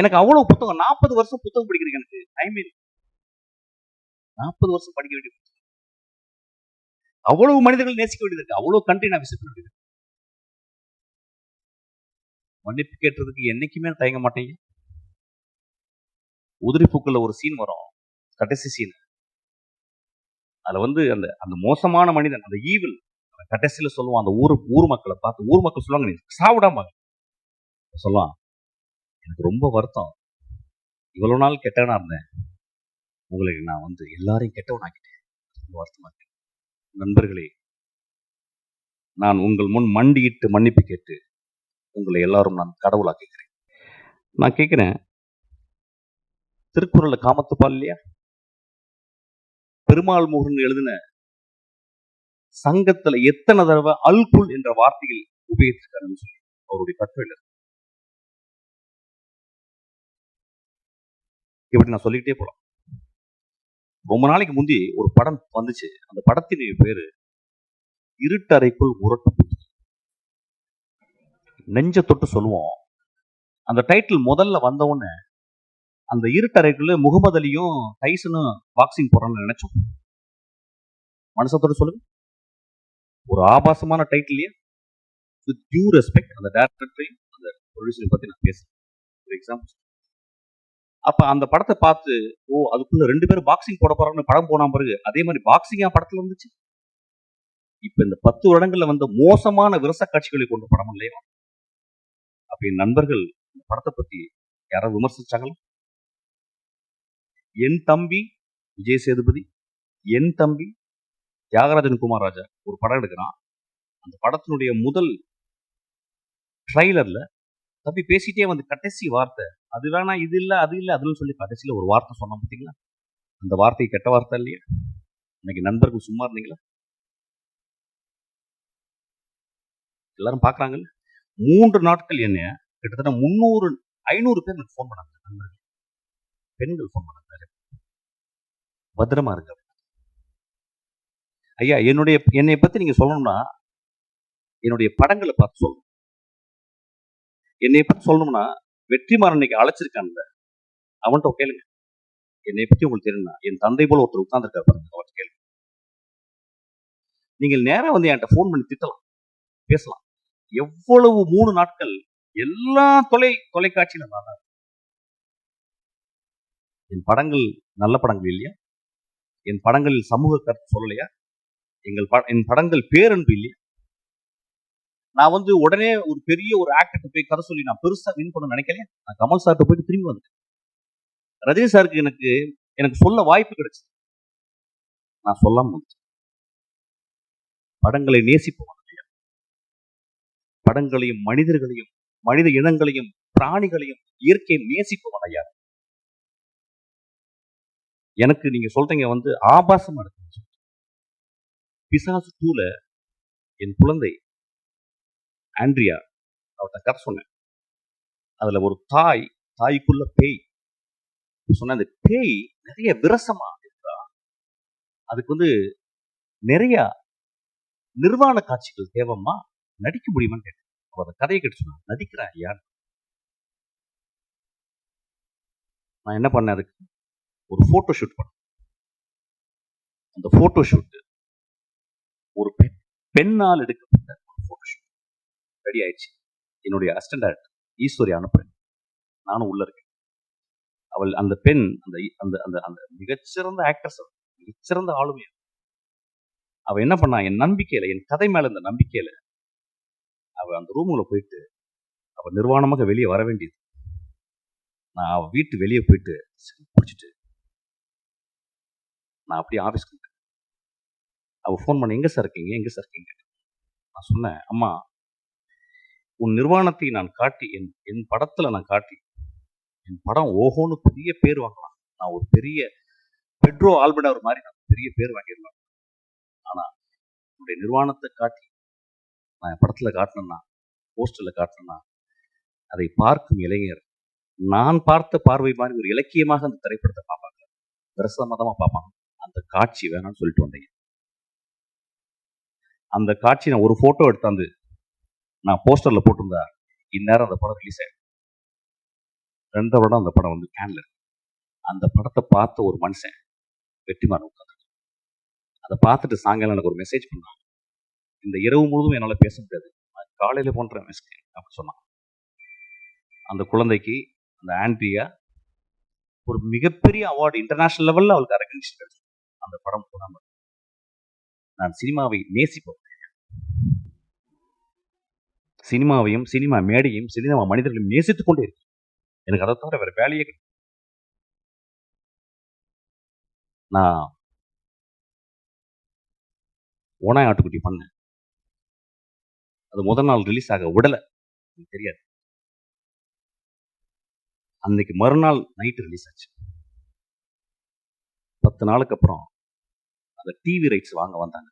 எனக்கு அவ்வளவு புத்தகம் நாற்பது வருஷம் புத்தகம் படிக்கிறேன் எனக்கு. டைம் நாற்பது வருஷம் படிக்க வேண்டிய புத்தகம். அவ்வளவு மனிதர்கள் நேசிக்க வேண்டியது இருக்கு. அவ்வளவு கண்ட்ரி நான் விசிட் வேண்டியது மன்னிப்பு கேட்டதுக்கு என்னைக்குமே தயங்க மாட்டேங்க. உதிரி பூக்கள்ல ஒரு சீன் வரும். கடைசி சீன் அதுல வந்து அந்த அந்த மோசமான மனிதன் அந்த ஈவில் கடைசியில சொல்லுவான் அந்த ஊர் ஊர் மக்களை பார்த்து ஊர் மக்கள் சொல்லுவாங்க நீ சாவிடாம சொல்லுவான் எனக்கு ரொம்ப வருத்தம். இவ்வளவு நாள் கெட்டவனா இருந்தேன். உங்களுக்கு நான் வந்து எல்லாரையும் கெட்டவனாக்கிட்டேன். ரொம்ப வருத்தமா இருக்கு. நண்பர்களே நான் உங்கள் முன் மண்டியிட்டு மன்னிப்பு கேட்டு உங்களை எல்லாரும் நான் கடவுளாக்குகிறேன் நான் கேட்கிறேன் திருக்குறள்ல காமத்துப்பால் இல்லையா? பெருமாள் முருகன் எழுதின சங்கத்துல எத்தனை தடவை அல்குல் என்ற வார்த்தையில் உபயோகிச்சிருக்காருன்னு சொல்லி அவருடைய கட்டுரையில் இப்படி நான் சொல்லிக்கிட்டே போலாம். ரொம்ப நாளைக்கு முந்தி ஒரு படம் வந்துச்சு. அந்த படத்தினுடைய பேரு இருட்டறைக்குள் முரட்டு நெஞ்ச தொட்டு சொல்லுவோம். அந்த டைட்டில் முதல்ல வந்த உடனே அந்த இருட்டறைக்குள்ள முகமது அலியும் டைசனும் பாக்ஸிங் போறான்னு நினைச்சோம். மனசத்தோட சொல்லுங்க. ஒரு ஆபாசமான டைட்டில் வித் டியூ ரெஸ்பெக்ட் அந்த டேரக்டரையும் அந்த ப்ரொடியூசரையும் பத்தி நான் பேசுறேன். ஒரு எக்ஸாம்பிள் அப்ப அந்த படத்தை பார்த்து ஓ அதுக்குள்ள ரெண்டு பேரும் பாக்ஸிங் போட போறாங்கன்னு படம் போன பிறகு அதே மாதிரி பாக்ஸிங்கா படத்துல வந்துச்சு? இப்ப இந்த பத்து வருடங்கள்ல வந்த மோசமான விரச காட்சிகளை கொண்ட படம் இல்லையா? அப்ப என் நண்பர்கள் இந்த படத்தை பத்தி யாராவது விமர்சிச்சாங்களா? என் தம்பி விஜய் சேதுபதி என் தம்பி தியாகராஜன் குமார் ராஜா ஒரு படம் எடுக்கிறான். அந்த படத்தினுடைய முதல் ட்ரைலர்ல தம்பி பேசிட்டே வந்து கடைசி வார்த்தை அது வேணா இது இல்ல அது இல்ல அதுன்னு சொல்லி கடைசியில ஒரு வார்த்தை சொன்னோம் பார்த்தீங்களா அந்த வார்த்தை கெட்ட வார்த்தை இல்லையா? இன்னைக்கு நண்பர்கள் சும்மா இருந்தீங்களா? எல்லாரும் பாக்குறாங்கல்ல? மூன்று நாட்கள் என்ன கிட்டத்தட்ட முந்நூறு ஐநூறு பேர் எனக்கு ஃபோன் பண்ணாங்க நண்பர்கள். பெண்கள் ஃபோன் பண்ணாங்க. பத்திரமா இருங்க ஐயா என்னுடைய என்னை பத்தி நீங்க சொல்லணும்னா என்னுடைய படங்களை பார்த்து சொல்லணும். என்னை பத்தி சொல்லணும்னா வெற்றிமாறன் இன்னைக்கு அழைச்சிருக்கான்ல அவன்கிட்ட கேளுங்க. என்னை பத்தி உங்களுக்கு தெரியும்னா என் தந்தை போல ஒருத்தர் உட்கார்ந்துருக்காரு பாருங்க அவர் கேளுங்க. நீங்கள் நேரா வந்து என்கிட்ட ஃபோன் பண்ணி திட்டலாம் பேசலாம். எவ்வளவு மூணு நாட்கள் எல்லா தொலை தொலைக்காட்சியிலும் நான் என் படங்கள் நல்ல படங்கள் இல்லையா? என் படங்களில் சமூக கருத்து சொல்லலையா? எங்கள் ப- என் படங்கள் பேரன்பு இல்லையா? நான் வந்து உடனே ஒரு பெரிய ஒரு ஆக்டர்கிட்ட போய் கதை சொல்லி நான் பெருசா வின் பண்ண நினைக்கலையா? நான் கமல் சார்கிட்ட போயிட்டு திரும்பி வந்தேன் ரஜினி சாருக்கு எனக்கு எனக்கு சொல்ல வாய்ப்பு கிடைச்சது. நான் சொல்லாம வந்துட்டேன். படங்களை நேசிப்பவன் படங்களையும் மனிதர்களையும் மனித இனங்களையும் பிராணிகளையும் இயற்கையை நேசிப்பவன் ஐயா எனக்கு நீங்க சொல்றீங்க வந்து ஆபாசமா எடுத்து பிசாசு டூல என் குழந்தை ஆண்ட்ரியா அவர்கிட்ட கதை சொன்னேன். அதுல ஒரு தாய் தாய்க்குள்ள பேய். சொன்ன அந்த பேய் நிறைய விரசமா இருக்கா? அதுக்கு வந்து நிறைய நிர்வாண காட்சிகள் தேவமா நடிக்க முடியுமான்னு கேட்டேன். அவ அந்த கதையை கேட்டு சொன்னா நடிக்கிறேன் ஐயா நான் என்ன பண்ணேன் அதுக்கு ஒரு போட்டோ ஷூட் பண்ணேன். அந்த ஃபோட்டோ ஷூட்டு ஒரு பெண் பெண்ணால் எடுக்க ரெடி ஆயிடுச்சு. என்னுடைய அசிஸ்டன்ட் ஈஸ்வரி அனுப்புறேன். நானும் உள்ள இருக்கேன். அவள் அந்த பெண் அந்த அந்த அந்த அந்த மிகச்சிறந்த ஆக்ட்ரஸ் மிகச்சிறந்த ஆளுமை அவள். என்ன பண்ணா என் நம்பிக்கையில் என் கதை மேலே இந்த நம்பிக்கையில் அவள் அந்த ரூமுக்குள்ள போயிட்டு அவள் நிர்வாணமாக வெளியே வர வேண்டியது. நான் அவள் வீட்டு வெளியே போயிட்டு பிடிச்சிட்டு நான் அப்படியே ஆஃபீஸ்க்கு வந்துட்டேன். அவ ஃபோன் பண்ண எங்கே சார் இருக்கீங்க? எங்கே சார் இருக்கீங்க நான் சொன்னேன் அம்மா உன் நிர்வாணத்தை நான் காட்டி என் என் படத்துல நான் காட்டி என் படம் ஓஹோன்னு பெரிய பேர் வாங்கலாம். நான் ஒரு பெரிய பெட்ரோ ஆல்பர்டர் மாதிரி நான் பெரிய பேர் வாங்கிடலாம் ஆனா உன்னுடைய நிர்வாணத்தை காட்டி நான் என் படத்துல காட்டினேன்னா போஸ்டர்ல காட்டினேன்னா அதை பார்க்கும் இளைஞர் நான் பார்த்த பார்வை மாதிரி ஒரு இலக்கியமாக அந்த திரைப்படத்தை பார்ப்பாங்க. விரசமதமா பார்ப்பாங்க. அந்த காட்சி வேணாம்னு சொல்லிட்டு வந்தீங்க. அந்த காட்சி நான் ஒரு ஃபோட்டோ எடுத்தாந்து நான் போஸ்டர்ல போட்டிருந்தா இந்நேரம் அந்த படம் ரிலீஸ் ஆகிடும் ரெண்டரை வருடம் அந்த படம் வந்து கேன்ல அந்த படத்தை பார்த்த ஒரு மனுஷன் வெற்றிமாறன் உட்காந்து அதை பார்த்துட்டு சாயங்காலம் எனக்கு ஒரு மெசேஜ் பண்ணாங்க இந்த இரவு முழுவதும் என்னால் பேச முடியாது. நான் காலையில போன்ற மெசேஜ் அப்படின்னு சொன்னான். அந்த குழந்தைக்கு அந்த ஆண்ட்ரியா ஒரு மிகப்பெரிய அவார்டு இன்டர்நேஷனல் லெவல்ல அவளுக்கு ரெக்கக்னிஷன் கிடைச்சது. அந்த படம் போடாமல் நான் சினிமாவை நேசிப்பேன் சினிமாவையும் சினிமா மேடையும் சினிமா மனிதர்களையும் நேசித்துக் கொண்டே இருக்கு. எனக்கு அதை தவிர வேற வேலையே கிடையாது. நான் ஓனாய் ஆட்டுக்குட்டி பண்ணேன். அது முதல் நாள் ரிலீஸ் ஆக விடலை. எனக்கு தெரியாது. அன்னைக்கு மறுநாள் நைட்டு ரிலீஸ் ஆச்சு. பத்து நாளுக்கு அப்புறம் அந்த டிவி ரைட்ஸ் வாங்க வந்தாங்க.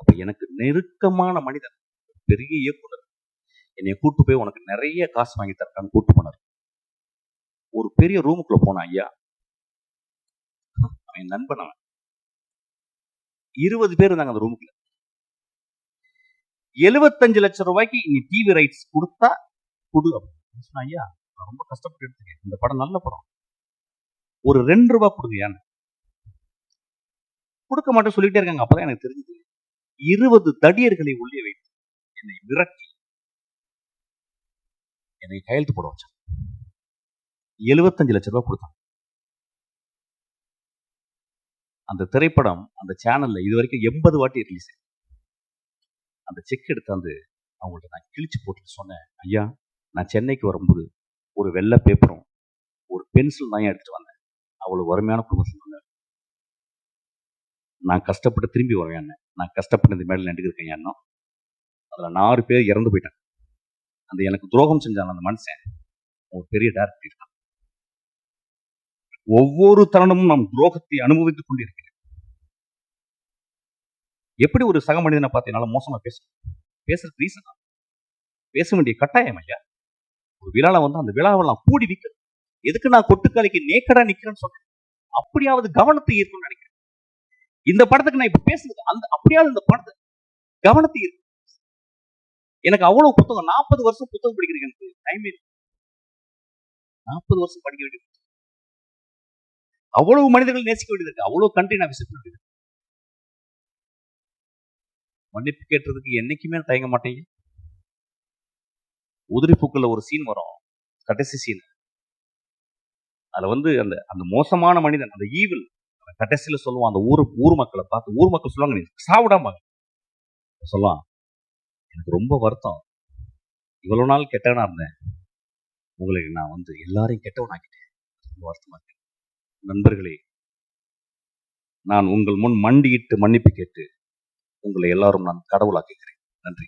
அப்ப எனக்கு நெருக்கமான மனிதன் பெரிய இயக்குனர் என்னை கூட்டு போய் உனக்கு நிறைய காசு வாங்கி தரட்டான்னு கூட்டு போனார். ஒரு பெரிய ரூமுக்குள்ள போனான் ஐயா. அவன் என் நண்பன் அவன். இருபது பேர் இருந்தாங்க அந்த ரூமுக்குள்ள எழுபத்தஞ்சு லட்சம் ரூபாய்க்கு நீ டிவி ரைட்ஸ் கொடுத்தா கொடு அப்படின்னு ஐயா. நான் ரொம்ப கஷ்டப்பட்டு எடுத்துக்கேன் இந்த படம் நல்ல படம். ஒரு ரெண்டு ரூபாய் கொடுங்க ஏன்னு கொடுக்க மாட்டேன் சொல்லிட்டே இருக்காங்க. அப்பதான் எனக்கு தெரிஞ்சது. இருபது தடியர்களை உள்ளே வைத்து என்னை விரட்டி என்னை கையெழுத்து போட வச்சான். எழுபத்தஞ்சு லட்ச ரூபாய் கொடுத்தான். அந்த திரைப்படம் அந்த சேனல்ல இது வரைக்கும் எண்பது வாட்டி ரிலீஸ் அந்த செக் எடுத்தாந்து அவங்கள்ட்ட நான் கிழிச்சு போட்டுட்டு சொன்னேன் ஐயா நான் சென்னைக்கு வரும்போது ஒரு வெள்ளை பேப்பரும் ஒரு பென்சில் தான் எடுத்துட்டு வந்தேன்? அவ்வளவு வறுமையான குடும்பத்தில் இருந்தேன். நான் கஷ்டப்பட்டு திரும்பி வருவேன் நான் கஷ்டப்பட்டு இந்த மேடையில் நின்றுருக்கேன் எண்ணம் அதில் நாலு பேர் இறந்து போயிட்டேன் அந்த எனக்கு துரோகம் செஞ்சான் அந்த மனுஷன். ஒரு பெரிய டேரக்டர் ஒவ்வொரு தருணமும் நாம் துரோகத்தை அனுபவித்துக் கொண்டிருக்கிறேன் எப்படி ஒரு சக மனிதனை பார்த்து மோசமா பேச பேசுறது ரீசன் பேச வேண்டிய கட்டாயம் ஐயா. ஒரு விழால வந்து அந்த விழாவை நான் கூடி விற்கிறேன் எதுக்கு நான் கொட்டுக்காலிக்கு நேக்கடா நிக்கிறேன்னு சொன்னேன்? அப்படியாவது கவனத்தை ஈர்க்கணும்னு நினைக்கிறேன். இந்த படத்துக்கு நான் இப்ப பேசுறது அந்த அப்படியாவது இந்த படத்தை கவனத்தை ஈர்க்கும் எனக்கு அவ்வளவு புத்தகம் நாற்பது வருஷம் புத்தகம் படிக்கிறேன் எனக்கு டைம் நாற்பது வருஷம் படிக்க வேண்டியது அவ்வளவு மனிதர்கள் நேசிக்க வேண்டியது அவ்வளவு கண்ட்ரி நான் விசிட் வேண்டியது மன்னிப்பு கேட்டதுக்கு என்னைக்குமே தயங்க மாட்டேங்க. உதிரி பூக்கள்ல ஒரு சீன் வரும். கடைசி சீன் அதுல வந்து அந்த அந்த மோசமான மனிதன் அந்த ஈவில் கடைசியில சொல்லுவான் அந்த ஊர் ஊர் மக்களை பார்த்து ஊர் மக்கள் சொல்லுவாங்க நீ சாவிடாம சொல்லுவான் எனக்கு ரொம்ப வருத்தம். இவ்வளவு நாள் கெட்டவனா இருந்தேன். உங்களுக்கு நான் வந்து எல்லாரையும் கெட்டவனாக்கிட்டேன். ரொம்ப வருத்தமா இருக்கு. நண்பர்களே நான் உங்கள் முன் மண்டியிட்டு மன்னிப்பு கேட்டு உங்களை எல்லாரும் நான் கடவுளாக்குகிறேன். நன்றி.